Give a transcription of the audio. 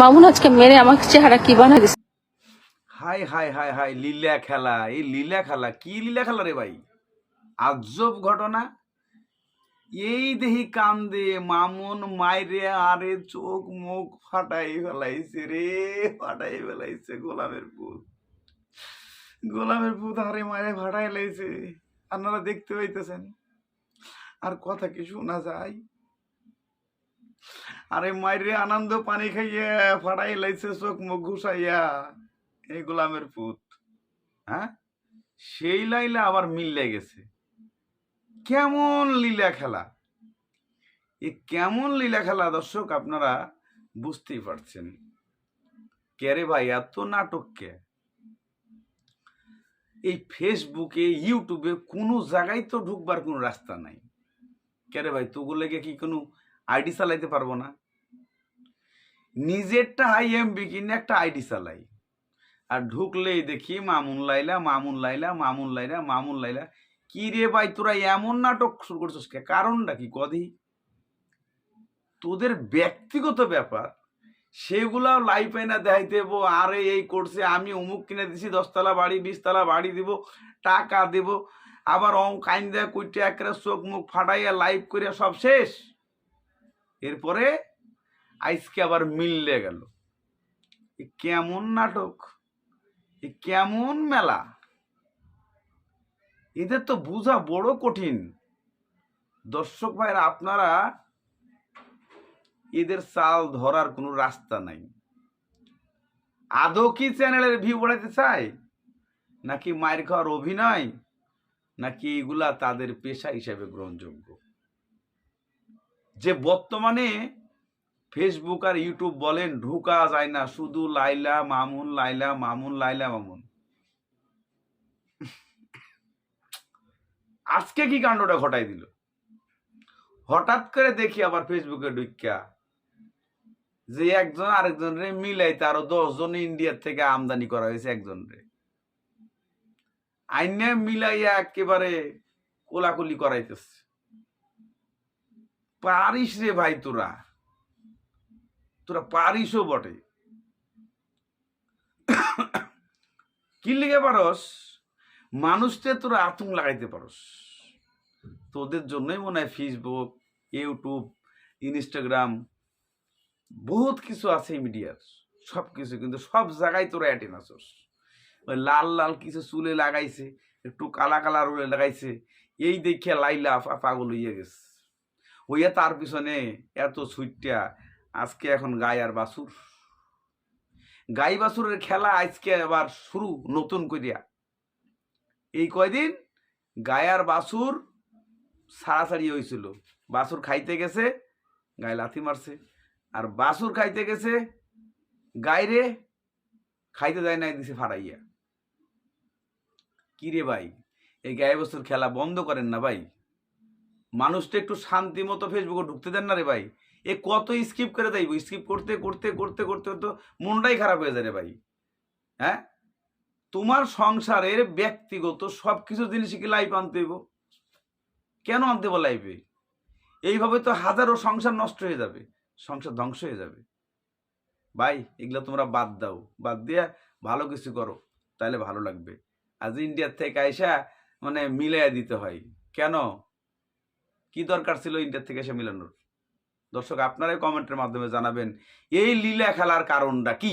মামুন আজকে মেরে আমার চেহারা কি বানা দিছে? হাই হাই হাই হাই লীলা খেলা। এই লীলা খেলা কি লীলা খেলা রে ভাই? আজব ঘটনা। এই দেহি কান্দে মামুন মাইরে আরে চোখ মুখ ফাটাই ফেলাইছে রে ফাটাই ফেলাইছে গোলামের পুত। গোলামের পুত আরে মারে ফাটাই লাইছে। আপনারা দেখতে পাইতেছেন। আর কথা কি শোনা যায়? আরে মাইরে, আনন্দ পানি খাইয়া ফাড়াই লাইছে চোখ মুখ ঘুষাইয়া এই গোলামের পুত হ্যাঁ? সেই লাইলা আবার মিললে গেছে। কেমন লীলা খেলা? এ কেমন লীলা খেলা, দর্শক, আপনারা বুঝতেই পারছেন। কে রে ভাই, এত নাটক কে? এই ফেসবুকে ইউটিউবে কোনো জায়গায় তো ঢুকবার কোনো রাস্তা নাই। কে রে ভাই তোগুলো লেগে কি কোনো আইডি চালাইতে পারব না? নিজেরটা হাই এমবি কিনে একটা আইডি চালাই। আর ঢুকলেই দেখি মামুন লাইলা মামুন লাইলা মামুন লাইলা মামুন লাইলা। কি রে ভাই, তোরা এমন নাটক শুরু করছিস কে? কারণটা কি? কদি। তোদের ব্যক্তিগত ব্যাপার সেগুলাও লাইফ না দেখাইতে দেবো, আরে এই করছে, আমি অমুক কিনে দিছি, দশতলা বাড়ি, বিশতলা বাড়ি দিব, টাকা দেব, আবার অং কাইন দেয়া কুইটে একেবারে চোখ মুখ ফাটাইয়া লাইভ করিয়া সব শেষ। এরপরে আইসকে আবার মিললে গেল। এ কেমন নাটক, এ কেমন মেলা। এদের তো বোঝা বড় কঠিন। দর্শক ভাইরা, আপনারা এদের চাল ধরার কোনো রাস্তা নাই। আদৌ কি চ্যানেলের ভিউ বাড়াতে চায়? নাকি মায়ের খাওয়ার অভিনয়? নাকি এগুলা তাদের পেশা হিসেবে গ্রহণযোগ্য? যে বর্তমানে ফেসবুক আর ইউটিউব বলেন, ঢুকা যায় না। শুধু লাইলা মামুন লাইলা মামুন লাইলা মামুন। আজকে কি কাণ্ডটা ঘটাই দিল? হঠাৎ করে দেখি আবার ফেসবুকে ঢুকিয়া যে একজন আরেকজন রে মিলাই তারও দশজন ইন্ডিয়ার থেকে আমদানি করা হয়েছে একজন রে আইনে মিলাইয়া একেবারে কোলাকুলি করাইতেছে। পারিস রে ভাই তোরা। তোরা পারিসও বটে। কি লিখে পারস? মানুষকে তোরা আতঙ্ক লাগাইতে পারস। তোদের জন্যই মনে হয় ফেসবুক ইউটিউব ইনস্টাগ্রাম বহুত কিছু আছে মিডিয়ার। সব কিছু, কিন্তু সব জায়গায় তোরা অ্যাটেন আসস ওই লাল লাল কিছু চুলে লাগাইছে, একটু কালা কালা রুলে লাগাইছে, এই দেখে লাইলা পাগল হইয়া গেছে। হইয়া তার পিছনে এত ছুটটা আজকে এখন গাই আর বাছুর। গাই বাছুরের খেলা আজকে আবার শুরু নতুন করিয়া এই কয়দিন গায় আর বাছুর সারাসারি হয়েছিল বাছুর খাইতে গেছে গায়ে লাথি মারছে। আর বাছুর খাইতে গেছে গাইরে খাইতে দেয় নাই দিছে ফাড়াইয়া। কি রে ভাই, এই গায়ে বস্তুর খেলা বন্ধ করেন না ভাই? মানুষটা একটু শান্তি মতো ফেসবুকে ঢুকতে দেন না রে ভাই? এ কত স্কিপ করে দেব স্কিপ করতে করতে করতে করতে তো মনটাই খারাপ হয়ে যায় রে ভাই। হ্যাঁ? তোমার সংসারের ব্যক্তিগত সব কিছু জিনিস কি লাইফ আনতে হইব? কেন আনতে হইব লাইফে এইভাবে তো হাজারো সংসার নষ্ট হয়ে যাবে। সংসার ধ্বংস হয়ে যাবে। ভাই, এগুলো তোমরা বাদ দাও। বাদ দিয়ে ভালো কিছু করো, তাহলে ভালো লাগবে। আজ ইন্ডিয়ার থেকে আইসা মানে মিলাইয়া দিতে হয়। কেন? কি দরকার ছিল ইন্ডিয়ার থেকে এসে মিলানোর? দর্শক আপনারাই কমেন্টের মাধ্যমে জানাবেন এই লীলা খেলার কারণটা কি?